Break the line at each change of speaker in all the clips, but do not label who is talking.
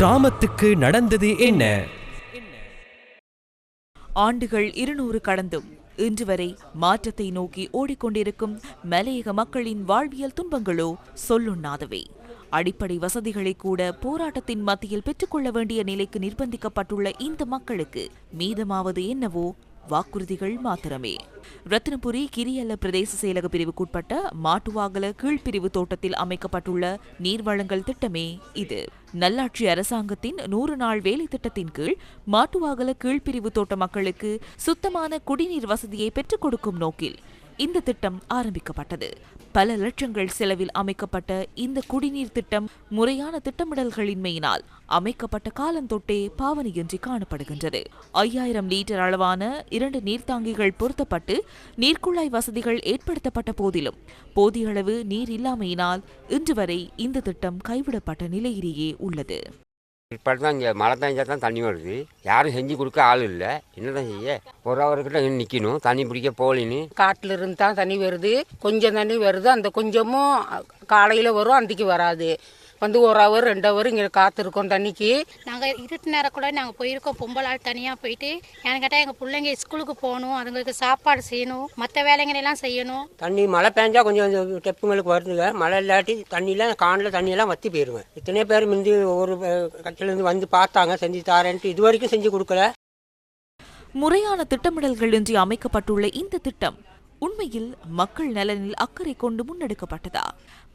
கிராமத்துக்கு நடந்தது என்ன?
ஆண்டுகள் இருநூறு கடந்தும். இன்று வரை மாற்றத்தை நோக்கி ஓடிக்கொண்டிருக்கும் மலையக மக்களின் வாழ்வியல் துன்பங்களோ சொல்லுண்ணாதவை. அடிப்படை வசதிகளை கூட போராட்டத்தின் மத்தியில் பெற்றுக்கொள்ள வேண்டிய நிலைக்கு நிர்பந்திக்கப்பட்டுள்ள இந்த மக்களுக்கு மீதமாவது என்னவோ வாக்குறுதிகள் மாத்திரமே. ரத்தினபுரி கிரியல்ல பிரதேச செயலக பிரிவுக்குட்பட்ட மாட்டுவாகல கீழ்பிரிவு தோட்டத்தில் அமைக்கப்பட்டுள்ள நீர்வளங்கள் திட்டமே இது. நல்லாட்சி அரசாங்கத்தின் நூறு நாள் வேலை திட்டத்தின் கீழ் மாட்டுவாகல கீழ்பிரிவு தோட்ட மக்களுக்கு சுத்தமான குடிநீர் வசதியை பெற்றுக் கொடுக்கும் நோக்கில் இந்த திட்டம் ஆரம்பிக்கப்பட்டது. பல லட்சங்கள் செலவில் அமைக்கப்பட்ட இந்த குடிநீர் திட்டம் முறையான திட்டமிடல்களின்மையினால் அமைக்கப்பட்ட காலந்தொட்டே பாவனையின்றி காணப்படுகின்றது. ஐயாயிரம் லீட்டர் அளவான இரண்டு நீர்த்தாங்கிகள் பொருத்தப்பட்டு நீர்க்குழாய் வசதிகள் ஏற்படுத்தப்பட்ட போதிலும் போதிய அளவு நீர் இல்லாமையினால் இன்று வரை இந்த திட்டம் கைவிடப்பட்ட நிலையிலேயே உள்ளது.
இப்போ தான் இங்கே மழை பெஞ்சா தான் தண்ணி வருது. யாரும் செஞ்சு கொடுக்க ஆள் இல்லை. என்னதான் செய்ய? ஒரு அவர்கிட்ட இங்கே நிற்கணும் தண்ணி பிடிக்க போலின்னு
காட்டில் இருந்து தான் தண்ணி வருது. கொஞ்சம் தண்ணி வருது. அந்த கொஞ்சமும் காலையில் வரும் அந்தக்கு வராது. வந்து ஒரு ஹவர் ரெண்டு ஹவர் இங்கே காத்திருக்கோம் தண்ணிக்கு.
நாங்கள் இருட்டு நேரம் கூட நாங்கள் போயிருக்கோம் பொம்பளை ஆள் தனியாக போயிட்டு. எனக்கு கேட்டால் எங்கள் பிள்ளைங்க ஸ்கூலுக்கு போகணும் அதுங்களுக்கு சாப்பாடு செய்யணும் மற்ற வேலைங்களெல்லாம் செய்யணும்.
தண்ணி மழை பெஞ்சா கொஞ்சம் கொஞ்சம் டெப்புங்களுக்கு வருதுங்க. மழை இல்லாட்டி தண்ணியெலாம் காணில் தண்ணியெல்லாம் வற்றி போயிடுவேன் இத்தனை பேர் முந்தி ஒரு கட்சியிலேருந்து வந்து பார்த்தாங்க செஞ்சு தாரேன்ட்டு இது வரைக்கும் செஞ்சு கொடுக்கல.
முறையான திட்டமிடல்கள் இன்றி அமைக்கப்பட்டுள்ள இந்த திட்டம் உண்மையில் மக்கள் நலனில் அக்கறை கொண்டு முன்னெடுக்கப்பட்டதா?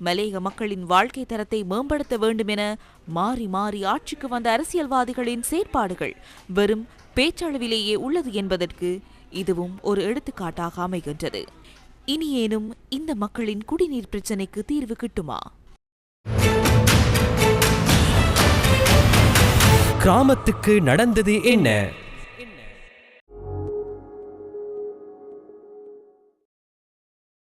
மலேக மக்களின் வாழ்க்கை தரத்தை மேம்படுத்த வேண்டும் என மாறி மாறி ஆட்சிக்கு வந்த அரசியல்வாதிகளின் செயற்பாடுகள் வெறும் பேச்சளவிலேயே உள்ளது என்பதற்கு இதுவும் ஒரு எடுத்துக்காட்டாக அமைகின்றது. இனியேனும் இந்த மக்களின் குடிநீர் பிரச்சினைக்கு தீர்வு கிட்டுமா?
கிராமத்துக்கு நடந்தது என்ன?